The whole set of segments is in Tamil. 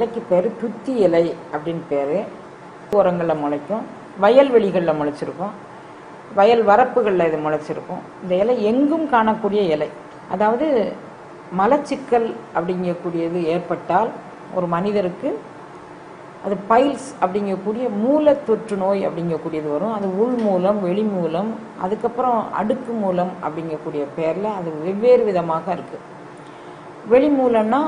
இலைக்கு பேர் துத்தி இலை அப்படின்னு பேர். ஓரங்களில் முளைக்கும். வயல்வெளிகளில் முளைச்சிருக்கும். வயல் வரப்புகளில் இது முளைச்சிருக்கும். இந்த இலை எங்கும் காணக்கூடிய இலை. அதாவது மலச்சிக்கல் அப்படிங்கக்கூடியது ஏற்பட்டால் ஒரு மனிதருக்கு அது பைல்ஸ் அப்படிங்கக்கூடிய மூல தொற்று நோய் அப்படிங்கக்கூடியது வரும். அது உள் மூலம் வெளி மூலம் அதுக்கப்புறம் அடுக்கு மூலம் அப்படிங்கக்கூடிய பேரில் அது வெவ்வேறு விதமாக இருக்குது வெளிமூலம்னா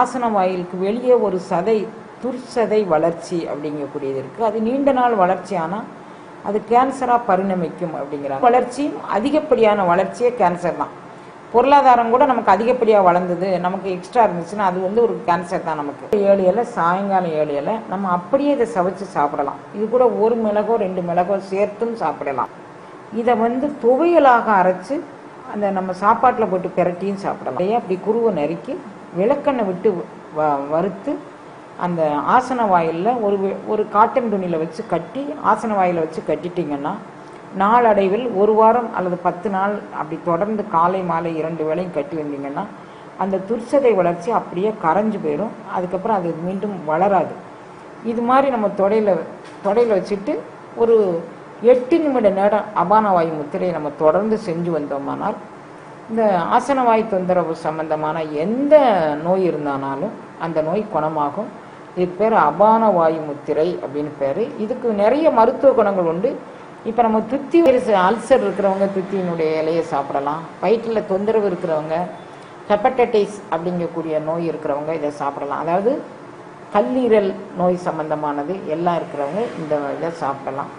ஆசன வாயிலுக்கு வெளியே ஒரு சதை துர்சதை வளர்ச்சி அப்படிங்கக்கூடியது இருக்குது அது நீண்ட நாள் வளர்ச்சி ஆனால் அது கேன்சராக பரிணமிக்கும் அப்படிங்கிறாங்க. வளர்ச்சியும் அதிகப்படியான வளர்ச்சியே கேன்சர் தான். பொருளாதாரம் கூட நமக்கு அதிகப்படியாக வளர்ந்தது நமக்கு எக்ஸ்ட்ரா இருந்துச்சுன்னா அது வந்து ஒரு கேன்சர் தான் நமக்கு. ஏழு இலை சாயங்காலம் ஏழு இலை நம்ம அப்படியே இதை சவைச்சு சாப்பிடலாம். இது கூட ஒரு மிளகோ ரெண்டு மிளகோ சேர்த்தும் சாப்பிடலாம். இதை வந்து துவையலாக அரைச்சு அந்த நம்ம சாப்பாட்டில் போட்டு பிரட்டியும் சாப்பிடலாம். நிறைய அப்படி குருவை நறுக்கி விளக்கெண்ணெய் விட்டு வ வறுத்து அந்த ஆசன வாயிலில் ஒரு ஒரு காட்டன் துணியில் வச்சு கட்டி ஆசன வாயில் வச்சு கட்டிட்டிங்கன்னா நாளடைவில் ஒரு வாரம் அல்லது பத்து நாள் அப்படி தொடர்ந்து காலை மாலை இரண்டு வேளையும் கட்டி வந்தீங்கன்னா அந்த துர்ச்சதை வளர்ச்சி அப்படியே கரைஞ்சு போயிடும் அதுக்கப்புறம் அது மீண்டும் வளராது. இது மாதிரி நம்ம தொடையில் தொடையில் வச்சுட்டு ஒரு எட்டு நிமிட நேரம் அபான வாயு முத்திரையை நம்ம தொடர்ந்து செஞ்சு வந்தோமானால் இந்த ஆசனவாய் தொந்தரவு சம்பந்தமான எந்த நோய் இருந்தானாலும் அந்த நோய் குணமாகும். இது பேர் அபான வாயு முத்திரை அப்படின்னு பேர். இதுக்கு நிறைய மருத்துவ குணங்கள் உண்டு. இப்போ நம்ம துத்தி அல்சர் இருக்கிறவங்க துத்தியினுடைய இலையை சாப்பிடலாம். வயிற்றில் தொந்தரவு இருக்கிறவங்க ஹெப்படைட்டிஸ் அப்படிங்கக்கூடிய நோய் இருக்கிறவங்க இதை சாப்பிடலாம். அதாவது கல்லீரல் நோய் சம்பந்தமானது எல்லாம் இருக்கிறவங்க இந்த இதை சாப்பிடலாம்.